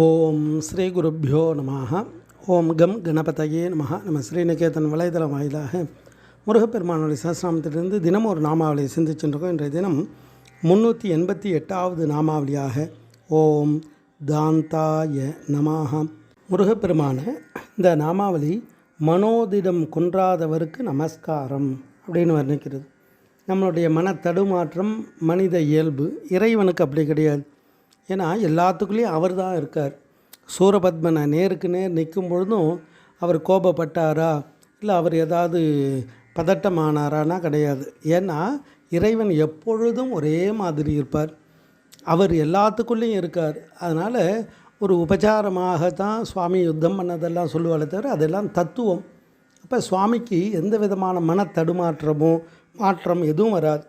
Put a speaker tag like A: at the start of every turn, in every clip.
A: ஓம் ஸ்ரீ குருப்பியோ நம ஓம் கம் கணபதையே நம நம்ம ஸ்ரீநிகேதன் வலைதளம் வாயிலாக முருகப்பெருமானுடைய சஹஸ்ரநாமத்திலிருந்து தினம் ஒரு நாமாவளியை சிந்திச்சுருக்கோம் இன்றைய தினம் முந்நூற்றி எண்பத்தி எட்டாவது நாமாவளியாக ஓம் தாந்தாய நமாக முருகப்பெருமான இந்த நாமாவளி மனோதிடம் குன்றாதவருக்கு நமஸ்காரம் அப்படின்னு வர்ணிக்கிறது. நம்மளுடைய மன தடுமாற்றம் மனித இயல்பு இறைவனுக்கு அப்படி கிடையாது. ஏன்னா எல்லாத்துக்குள்ளேயும் அவர் தான் இருக்கார். சூரபத்மனை நேருக்கு நேர் நிற்கும் பொழுதும் அவர் கோபப்பட்டாரா? இல்லை அவர் ஏதாவது பதட்டமானாரானா? கிடையாது. ஏன்னா இறைவன் எப்பொழுதும் ஒரே மாதிரி இருப்பார். அவர் எல்லாத்துக்குள்ளேயும் இருக்கார். அதனால் ஒரு உபச்சாரமாக தான் சுவாமி யுத்தம் பண்ணதெல்லாம் சொல்லுவாளே தவிர அதெல்லாம் தத்துவம். அப்போ சுவாமிக்கு எந்த விதமான மன தடுமாற்றமோ மாற்றம் எதுவும் வராது.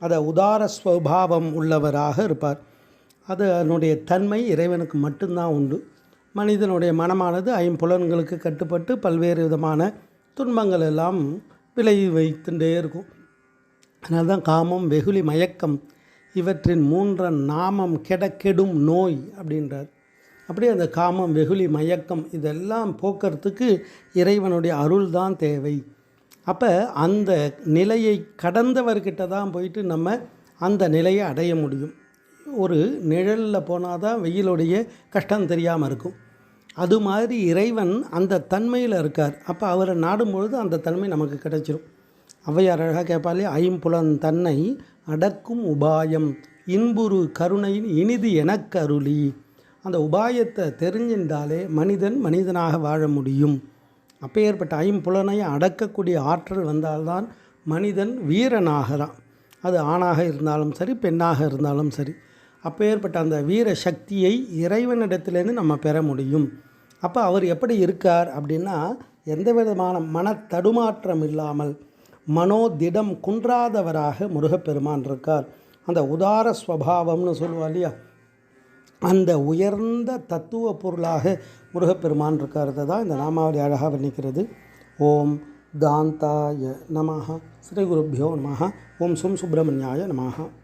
A: அதை உதார ஸ்வபாவம் உள்ளவராக இருப்பார். அது அதனுடைய தன்மை இறைவனுக்கு மட்டும்தான் உண்டு. மனிதனுடைய மனமானது ஐம்புலன்களுக்கு கட்டுப்பட்டு பல்வேறு விதமான துன்பங்கள் எல்லாம் விளைவி வைத்துட்டே இருக்கும். அதனால தான் காமம் வெகுளி மயக்கம் இவற்றின் மூன்ற நாமம் கெடக்கெடும் நோய் அப்படின்றார். அப்படியே அந்த காமம் வெகுளி மயக்கம் இதெல்லாம் போக்குறதுக்கு இறைவனுடைய அருள் தான் தேவை. அப்போ அந்த நிலையை கடந்தவர்கிட்ட தான் போயிட்டு நம்ம அந்த நிலையை அடைய முடியும். ஒரு நிழலில் போனால் தான் வெயிலுடைய கஷ்டம் தெரியாமல் இருக்கும். அது மாதிரி இறைவன் அந்த தன்மையில் இருக்கார். அப்போ அவரை நாடும் பொழுது அந்த தன்மை நமக்கு கிடைச்சிரும். ஔவையார் அழகாக கேட்பாலே ஐம்புலன் தன்னை அடக்கும் உபாயம் இன்புரு கருணையின் இனிது எனக்கு அருளி அந்த உபாயத்தை தெரிஞ்சின்றாலே மனிதன் மனிதனாக வாழ முடியும். அப்பேற்பட்ட ஐம்புலனை அடக்கக்கூடிய ஆற்றல் வந்தால்தான் மனிதன் வீரனாகலாம். அது ஆணாக இருந்தாலும் சரி பெண்ணாக இருந்தாலும் சரி. அப்பேற்பட்ட அந்த வீர சக்தியை இறைவனிடத்திலேருந்து நம்ம பெற முடியும். அப்போ அவர் எப்படி இருக்கார் அப்படின்னா எந்த விதமான மன தடுமாற்றம் இல்லாமல் மனோதிடம் குன்றாதவராக முருகப்பெருமான் இருக்கார். அந்த உதார ஸ்வபாவம்னு சொல்லுவா இல்லையா? அந்த உயர்ந்த தத்துவ பொருளாக முருகப்பெருமான் இருக்கிறது தான் இந்த நாமாவளி அழகாக வர்ணிக்கிறது. ஓம் காந்தாய நமஹா ஸ்ரீ குருப்பியோ நமஹா ஓம் சும் சுப்பிரமணியாய நமஹா.